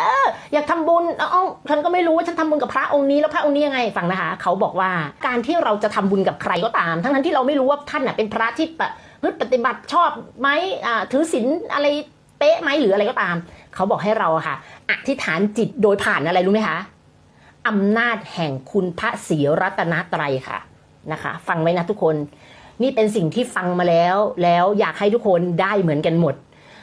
เอออยากทำบุญเอ้าฉันก็ไม่รู้ว่าฉันทำบุญกับพระองค์นี้แล้วพระองค์นี้ยังไงฟังนะคะ เขาบอกว่าการที่เราจะทำบุญกับใครก็ตาม ทั้งนั้นที่เราไม่รู้ว่าท่านน่ะเป็นพระที่ปพฤติปฏิบัติชอบไหมถือศีลอะไรเป๊ะไหมหรืออะไรก็ตาม เขาบอกให้เราค่ะอธิษฐานจิตโดยผ่านอะไรรู้ไหมคะอำนาจแห่งคุณพระศรีรัตนตรัยค่ะนะคะ ฟังไว้นะทุกคน นี่เป็นสิ่งที่ฟังมาแล้ว แล้วอยากให้ทุกคนได้เหมือนกันหมด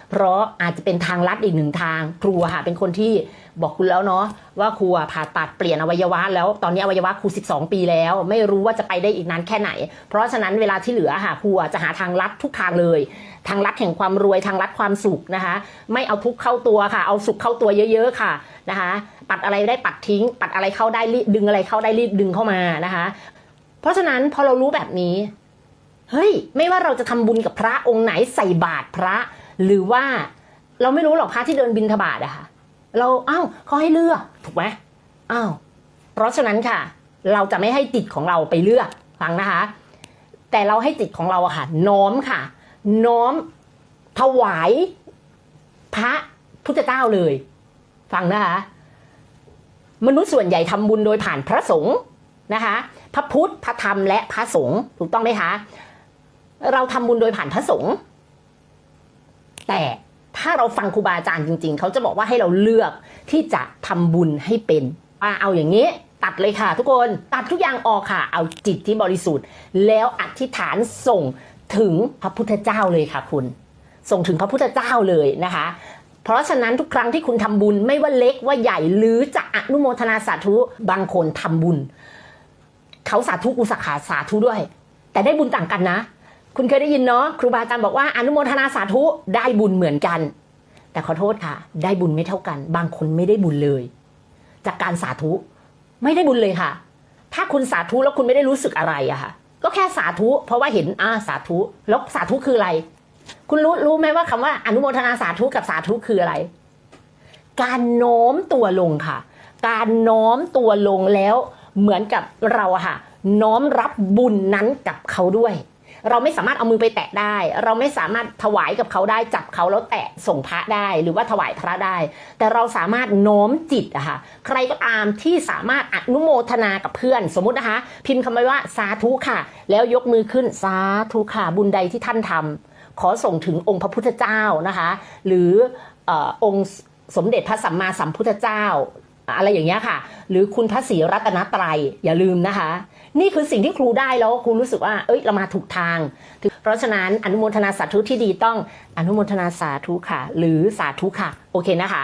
เพราะอาจจะเป็นทางลัดอีกหนึ่งทาง ครูค่ะเป็นคนที่บอกคุณแล้วเนาะว่าครูผ่าตัดเปลี่ยนอวัยวะ แล้วตอนนี้อวัยวะครู 12 ปีแล้ว ไม่รู้ว่าจะไปได้อีกนานแค่ไหน เพราะฉะนั้นเวลาที่เหลือค่ะครูจะหาทางลัดทุกทางเลย ทางลัดแห่งความรวยทางลัดความสุขนะคะ ไม่เอาทุกเข้าตัวค่ะ เอาสุขเข้าตัวเยอะๆค่ะนะคะ ปัดอะไรได้ปัดทิ้ง ปัดอะไรเข้าได้รีบดึงอะไรเข้าได้รีบดึงเข้ามานะคะ เพราะฉะนั้นพอเรารู้แบบนี้เฮ้ยไม่ว่าเราจะทำบุญกับพระองค์ไหนใส่บาตรพระ หรือว่าเราไม่รู้หรอกพระที่เดินบินทบาทอะค่ะ เราอ้าวเขาให้เลือกถูกไหมอ้าวเพราะฉะนั้นค่ะ เราจะไม่ให้จิตของเราไปเลือกฟังนะคะ แต่เราให้จิตของเราอะค่ะ น้อมค่ะ น้อมถวายพระพุทธเจ้าเลย ฟังนะคะ มนุษย์ส่วนใหญ่ทำบุญโดยผ่านพระสงฆ์นะคะ พระพุทธพระธรรมและพระสงฆ์ถูกต้องไหมคะ เราทำบุญโดยผ่านพระสงฆ์ แต่ถ้าเราฟังครูบาอาจารย์จริง ๆ เขาจะบอกว่าให้เราเลือกที่จะทำบุญให้เป็นอ่าเอาอย่างนี้ ตัดเลยค่ะ ทุกคนตัดทุกอย่างออกค่ะ เอาจิตที่บริสุทธิ์ แล้วอธิษฐานส่งถึงพระพุทธเจ้าเลยค่ะ คุณ ส่งถึงพระพุทธเจ้าเลยนะคะ เพราะฉะนั้นทุกครั้งที่คุณทำบุญไม่ว่าเล็กว่าใหญ่หรือจะอนุโมทนาสาธุบางคนทำบุญ เขาสาธุอุสาขาสาธุด้วย แต่ได้บุญต่างกันนะ คุณเคยได้ยินเนาะครูบาอาจารย์บอกว่าอนุโมทนาสาธุได้บุญเหมือนกัน แต่ขอโทษค่ะ ได้บุญไม่เท่ากัน บางคนไม่ได้บุญเลย จากการสาธุไม่ได้บุญเลยค่ะ ถ้าคุณสาธุแล้วคุณไม่ได้รู้สึกอะไรอะค่ะ ก็แค่สาธุ เพราะว่าเห็นอ่าสาธุแล้วสาธุคืออะไร คุณรู้รู้ไหมว่าคำว่าอนุโมทนาสาธุกับสาธุคืออะไร การโน้มตัวลงค่ะ การโน้มตัวลงแล้วเหมือนกับเราอะค่ะ น้อมรับบุญนั้นกับเขาด้วย เราไม่สามารถเอามือไปแตะได้ เราไม่สามารถถวายกับเขาได้จับเขาแล้วแตะส่งพระได้ หรือว่าถวายพระได้ แต่เราสามารถโน้มจิตอะค่ะใครก็ตามที่สามารถอนุโมทนากับเพื่อน สมมุตินะคะ พิมพ์คำว่าสาธุค่ะ แล้วยกมือขึ้นสาธุค่ะบุญใดที่ท่านทำขอส่งถึงองค์พระพุทธเจ้านะคะ หรือออองค์สมเด็จพระสัมมาสัมพุทธเจ้าอะไรอย่างเงี้ยค่ะ หรือคุณพระศรีรัตนตรัยอย่าลืมนะคะ นี่คือสิ่งที่ครูได้แล้วครูรู้สึกว่า เอ้ยเรามาถูกทาง เพราะฉะนั้นอนุโมทนาสาธุที่ดีต้องอนุโมทนาสาธุค่ะ หรือสาธุค่ะ โอเคนะคะ